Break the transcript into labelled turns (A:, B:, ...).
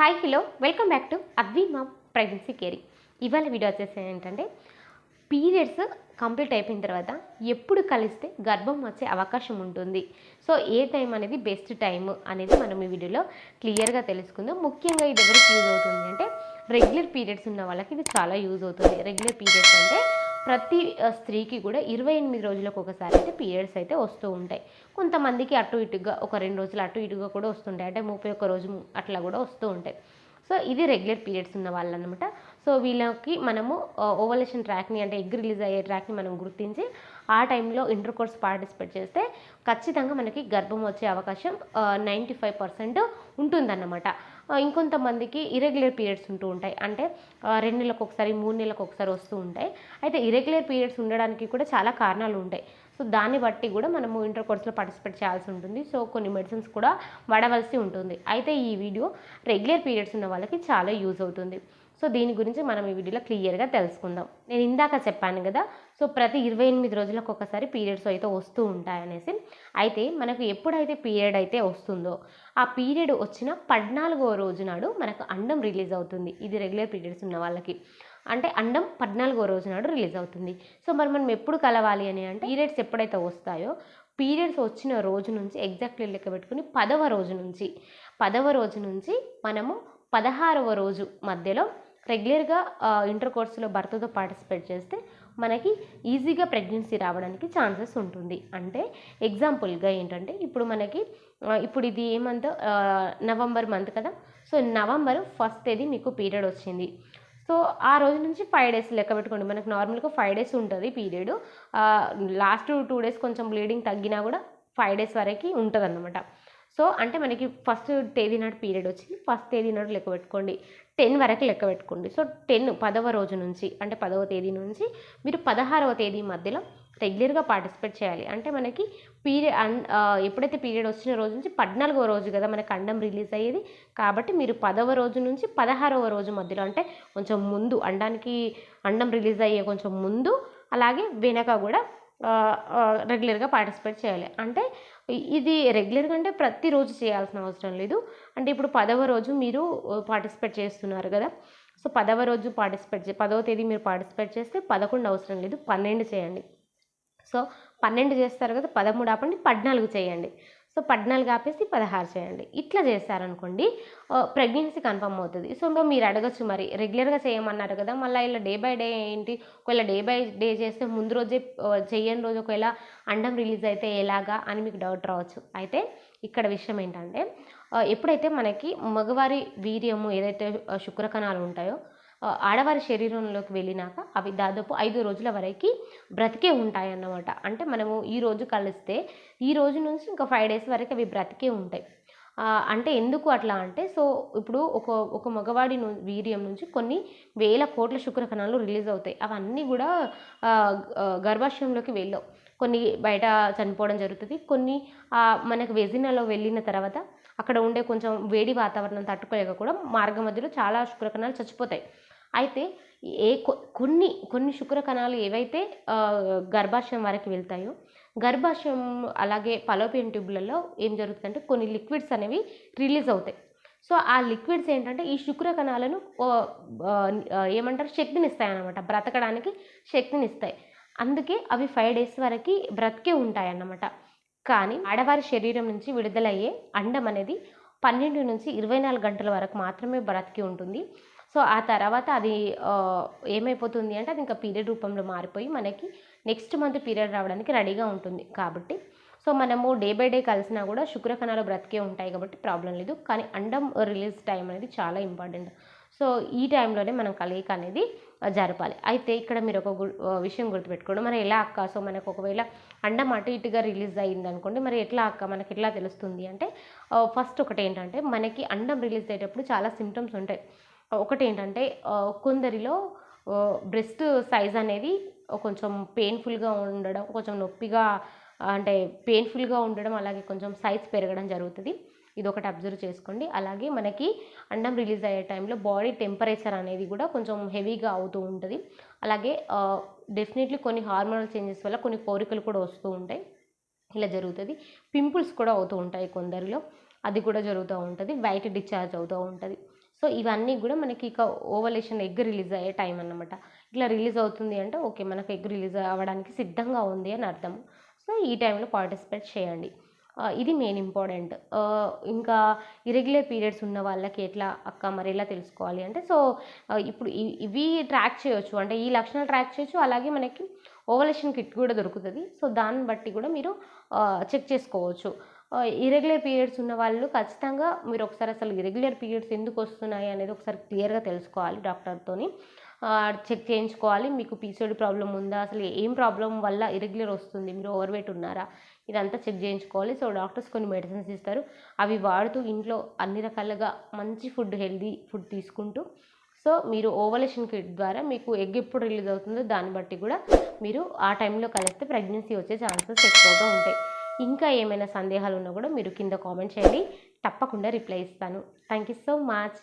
A: Hi hello welcome back to అవి మా pregnancy caring ఇవాళ వీడియో వచ్చేసి ఏంటంటే పీరియడ్స్ కంప్లీట్ అయిపోయిన తర్వాత ఎప్పుడు కలిస్తే గర్భం వచ్చే అవకాశం ఉంటుంది. సో ఏ టైం అనేది బెస్ట్ టైం అనేది మనం ఈ వీడియోలో క్లియర్గా తెలుసుకుందాం. ముఖ్యంగా ఇది ఎవరికి యూజ్ అవుతుంది అంటే రెగ్యులర్ పీరియడ్స్ ఉన్న వాళ్ళకి ఇది చాలా యూజ్ అవుతుంది. రెగ్యులర్ పీరియడ్స్ అంటే ప్రతి స్త్రీకి కూడా ఇరవై ఎనిమిది రోజులకు ఒకసారి అయితే పీరియడ్స్ అయితే వస్తూ ఉంటాయి. కొంతమందికి అటు ఇటుగా ఒక రెండు రోజులు అటు ఇటుగా కూడా వస్తుంటాయి. అంటే ముప్పై ఒక్క రోజు అట్లా కూడా వస్తూ ఉంటాయి. సో ఇది రెగ్యులర్ పీరియడ్స్ ఉన్న వాళ్ళు అనమాట సో వీళ్ళకి మనము ఓవలేషన్ ట్రాక్ని అంటే ఎగ్ రిలీజ్ అయ్యే ట్రాక్ని మనం గుర్తించి ఆ టైంలో ఇంటర్ కోర్స్ పార్టిసిపేట్ చేస్తే ఖచ్చితంగా మనకి గర్భం వచ్చే అవకాశం నైంటీ ఫైవ్ పర్సెంట్ ఉంటుందన్నమాట. ఇంకొంతమందికి ఇరెగ్యులర్ పీరియడ్స్ ఉంటూ ఉంటాయి. అంటే రెండు నెలలకు ఒకసారి మూడు నెలలకు ఒకసారి వస్తూ ఉంటాయి. అయితే ఇరెగ్యులర్ పీరియడ్స్ ఉండడానికి కూడా చాలా కారణాలు ఉంటాయి. సో దాన్ని బట్టి కూడా మనము ఇంటర్ కోర్స్లో పార్టిసిపేట్ చేయాల్సి ఉంటుంది. సో కొన్ని మెడిసిన్స్ కూడా వాడవలసి ఉంటుంది. అయితే ఈ వీడియో రెగ్యులర్ పీరియడ్స్ ఉన్న వాళ్ళకి చాలా యూజ్ అవుతుంది. సో దీని గురించి మనం ఈ వీడియోలో క్లియర్గా తెలుసుకుందాం. నేను ఇందాక చెప్పాను కదా సో ప్రతి ఇరవై ఎనిమిది రోజులకు ఒకసారి పీరియడ్స్ అయితే వస్తూ ఉంటాయనేసి అయితే మనకు ఎప్పుడైతే పీరియడ్ అయితే వస్తుందో ఆ పీరియడ్ వచ్చిన పద్నాలుగో రోజు నాడు మనకు అండం రిలీజ్ అవుతుంది. ఇది రెగ్యులర్ పీరియడ్స్ ఉన్న వాళ్ళకి. అంటే అండం పద్నాలుగో రోజు నాడు రిలీజ్ అవుతుంది. సో మరి మనం ఎప్పుడు కలవాలి అని అంటే పీరియడ్స్ ఎప్పుడైతే వస్తాయో పీరియడ్స్ వచ్చిన రోజు నుంచి ఎగ్జాక్ట్లీ లెక్క పెట్టుకుని పదవ రోజు నుంచి పదవ రోజు నుంచి మనము పదహారవ రోజు మధ్యలో రెగ్యులర్గా ఇంటర్ కోర్సులో భర్తతో పార్టిసిపేట్ చేస్తే మనకి ఈజీగా ప్రెగ్నెన్సీ రావడానికి ఛాన్సెస్ ఉంటుంది. అంటే ఎగ్జాంపుల్గా ఏంటంటే ఇప్పుడు మనకి ఇప్పుడు ఇది ఏ మంత్ నవంబర్ మంత్ కదా? సో నవంబర్ ఫస్ట్ తేదీ మీకు పీరియడ్ వచ్చింది. సో ఆ రోజు నుంచి ఫైవ్ డేస్ లెక్క పెట్టుకోండి. మనకు నార్మల్గా ఫైవ్ డేస్ ఉంటుంది పీరియడ్. లాస్ట్ టూ డేస్ కొంచెం బ్లీడింగ్ తగ్గినా కూడా ఫైవ్ డేస్ వరకు ఉంటుంది అన్నమాట సో అంటే మనకి ఫస్ట్ తేదీ నాడు పీరియడ్ వచ్చింది. ఫస్ట్ తేదీ నాడు లెక్క పెట్టుకోండి. టెన్ వరకు లెక్క పెట్టుకోండి. సో టెన్ పదవ రోజు నుంచి అంటే పదవ తేదీ నుంచి మీరు పదహారవ తేదీ మధ్యలో రెగ్యులర్గా పార్టిసిపేట్ చేయాలి. అంటే మనకి పీరియడ్ ఎప్పుడైతే పీరియడ్ వచ్చిన రోజు నుంచి పద్నాలుగవ రోజు కదా మనకి అండం రిలీజ్ అయ్యేది. కాబట్టి మీరు పదవ రోజు నుంచి పదహారవ రోజు మధ్యలో అంటే కొంచెం ముందు అండానికి అండం రిలీజ్ అయ్యే కొంచెం ముందు అలాగే వెనక కూడా రెగ్యులర్గా పార్టిసిపేట్ చేయాలి. అంటే ఇది రెగ్యులర్గా అంటే ప్రతిరోజు చేయాల్సిన అవసరం లేదు. అంటే ఇప్పుడు పదవ రోజు మీరు పార్టిసిపేట్ చేస్తున్నారు కదా. సో పదవ రోజు పార్టిసిపేట్ చే పదవ తేదీ మీరు పార్టిసిపేట్ చేస్తే పదకొండు అవసరం లేదు. పన్నెండు చేయండి. సో పన్నెండు చేస్తారు కదా పదమూడు ఆపండి పద్నాలుగు చేయండి. సో పద్నాలుగు ఆపేసి పదహారు చేయండి. ఇట్లా చేస్తారనుకోండి ప్రెగ్నెన్సీ కన్ఫర్మ్ అవుతుంది. సో ఇంకా మీరు అడగచ్చు మరి రెగ్యులర్గా చేయమన్నారు కదా మళ్ళీ ఇలా డే బై డే ఏంటి ఒకవేళ డే బై డే చేస్తే ముందు రోజే చేయని రోజు ఒకవేళ అండం రిలీజ్ అయితే ఎలాగా అని మీకు డౌట్ రావచ్చు. అయితే ఇక్కడ విషయం ఏంటంటే ఎప్పుడైతే మనకి మగవారి వీర్యము ఏదైతే శుక్రకణాలు ఉంటాయో ఆడవారి శరీరంలోకి వెళ్ళినాక అవి దాదాపు ఐదు రోజుల వరకు బ్రతికే ఉంటాయి అన్నమాట అంటే మనము ఈ రోజు కలిస్తే ఈ రోజు నుంచి ఇంకా ఫైవ్ డేస్ వరకు అవి బ్రతికే ఉంటాయి. అంటే ఎందుకు అట్లా అంటే సో ఇప్పుడు ఒక ఒక మగవాడి వీర్యం నుంచి కొన్ని వేల కోట్ల శుక్ర కణాలు రిలీజ్ అవుతాయి. అవన్నీ కూడా గర్భాశయంలోకి వెళ్ళవు. కొన్ని బయట చనిపోవడం జరుగుతుంది. కొన్ని మనకు వెజినలో వెళ్ళిన తర్వాత అక్కడ ఉండే కొంచెం వేడి వాతావరణం తట్టుకోలేక కూడా మార్గ మధ్యలో చాలా శుక్రకణాలు చచ్చిపోతాయి. అయితే ఏ కొన్ని కొన్ని శుక్రకణాలు ఏవైతే గర్భాశయం వరకు వెళ్తాయో గర్భాశయం అలాగే పలోపియన్ ట్యూబ్లలో ఏం జరుగుతుందంటే కొన్ని లిక్విడ్స్ అనేవి రిలీజ్ అవుతాయి. సో ఆ లిక్విడ్స్ ఏంటంటే ఈ శుక్ర కణాలను ఏమంటారు శక్తిని ఇస్తాయి అన్నమాట బ్రతకడానికి శక్తిని ఇస్తాయి అందుకే అవి ఫైవ్ డేస్ వరకు బ్రతికే ఉంటాయి అన్నమాట కానీ ఆడవారి శరీరం నుంచి విడుదలయ్యే అండం అనేది పన్నెండు నుంచి ఇరవై నాలుగు గంటల వరకు మాత్రమే బ్రతికి ఉంటుంది. సో ఆ తర్వాత అది ఏమైపోతుంది అంటే అది ఇంకా పీరియడ్ రూపంలో మారిపోయి మనకి నెక్స్ట్ మంత్ పీరియడ్ రావడానికి రెడీగా ఉంటుంది కాబట్టి. సో మనము డే బై డే కలిసినా కూడా శుక్రకణాలు బ్రతికే ఉంటాయి కాబట్టి ప్రాబ్లం లేదు. కానీ అండం రిలీజ్ టైం అనేది చాలా ఇంపార్టెంట్. సో ఈ టైంలోనే మనం కలయిక అనేది జరపాలి. అయితే ఇక్కడ మీరు ఒక గు- విషయం గుర్తుపెట్టుకోండి. మరి ఎలా అక్క? సో మనకు ఒకవేళ అండం అటు ఇటుగా రిలీజ్ అయింది అనుకోండి మరి ఎట్లా అక్క? మనకి ఎట్లా తెలుస్తుంది అంటే ఫస్ట్ ఒకటి ఏంటంటే మనకి అండం రిలీజ్ అయ్యేటప్పుడు చాలా సిమ్టమ్స్ ఉంటాయి. ఒకటి ఏంటంటే కొందరిలో బ్రెస్ట్ సైజ్ అనేది కొంచెం పెయిన్ఫుల్గా ఉండడం కొంచెం నొప్పిగా అంటే పెయిన్ఫుల్గా ఉండడం అలాగే కొంచెం సైజ్ పెరగడం జరుగుతుంది. ఇది ఒకటి అబ్జర్వ్ చేసుకోండి. అలాగే మనకి అండం రిలీజ్ అయ్యే టైంలో బాడీ టెంపరేచర్ అనేది కూడా కొంచెం హెవీగా అవుతూ ఉంటుంది. అలాగే డెఫినెట్లీ కొన్ని హార్మోనల్ చేంజెస్ వల్ల కొన్ని కోరికలు కూడా వస్తూ ఉంటాయి. ఇలా జరుగుతుంది. పింపుల్స్ కూడా అవుతూ ఉంటాయి కొందరిలో. అది కూడా జరుగుతూ ఉంటుంది. వైట్ డిశ్చార్జ్ అవుతూ ఉంటుంది. సో ఇవన్నీ కూడా మనకి ఇక ఓవలేషన్ ఎగ్ రిలీజ్ అయ్యే టైం అన్నమాట. ఇట్లా రిలీజ్ అవుతుంది అంటే ఓకే మనకు ఎగ్ రిలీజ్ అవ్వడానికి సిద్ధంగా ఉంది అని అర్థం సో ఈ టైంలో పార్టిసిపేట్ చేయండి. ఇది మెయిన్ ఇంపార్టెంట్ ఇంకా ఇరెగ్యులర్ పీరియడ్స్ ఉన్న వాళ్ళకి ఎట్లా అక్క మరి ఎలా తెలుసుకోవాలి అంటే సో ఇప్పుడు ఇవి ట్రాక్ చేయొచ్చు. అంటే ఈ లక్షణాలు ట్రాక్ చేయొచ్చు. అలాగే మనకి ఓవలేషన్ కిట్ కూడా దొరుకుతుంది. సో దాన్ని బట్టి కూడా మీరు చెక్ చేసుకోవచ్చు. ఇరెగ్యులర్ పీరియడ్స్ ఉన్న వాళ్ళు ఖచ్చితంగా మీరు ఒకసారి అసలు ఇరెగ్యులర్ పీరియడ్స్ ఎందుకు వస్తున్నాయి అనేది ఒకసారి క్లియర్గా తెలుసుకోవాలి డాక్టర్తోని. చెక్ చేయించుకోవాలి. మీకు పీసీఓడి ప్రాబ్లం ఉందా? అసలు ఏం ప్రాబ్లం వల్ల ఇరెగ్యులర్ వస్తుంది? మీరు ఓవర్ వెయిట్ ఉన్నారా? ఇదంతా చెక్ చేయించుకోవాలి. సో డాక్టర్స్ కొన్ని మెడిసిన్స్ ఇస్తారు. అవి వాడుతూ ఇంట్లో అన్ని రకాలుగా మంచి ఫుడ్ హెల్దీ ఫుడ్ తీసుకుంటూ సో మీరు ఓవలేషన్ కిట్ ద్వారా మీకు ఎగ్ ఎప్పుడు రిలీజ్ అవుతుందో దాన్ని బట్టి కూడా మీరు ఆ టైంలో కలిస్తే ప్రెగ్నెన్సీ వచ్చే ఛాన్సెస్ ఎక్కువగా ఉంటాయి. ఇంకా ఏమైనా సందేహాలు ఉన్నా కూడా మీరు కింద కామెంట్ చేయండి. తప్పకుండా రిప్లై ఇస్తాను. Thank you so much.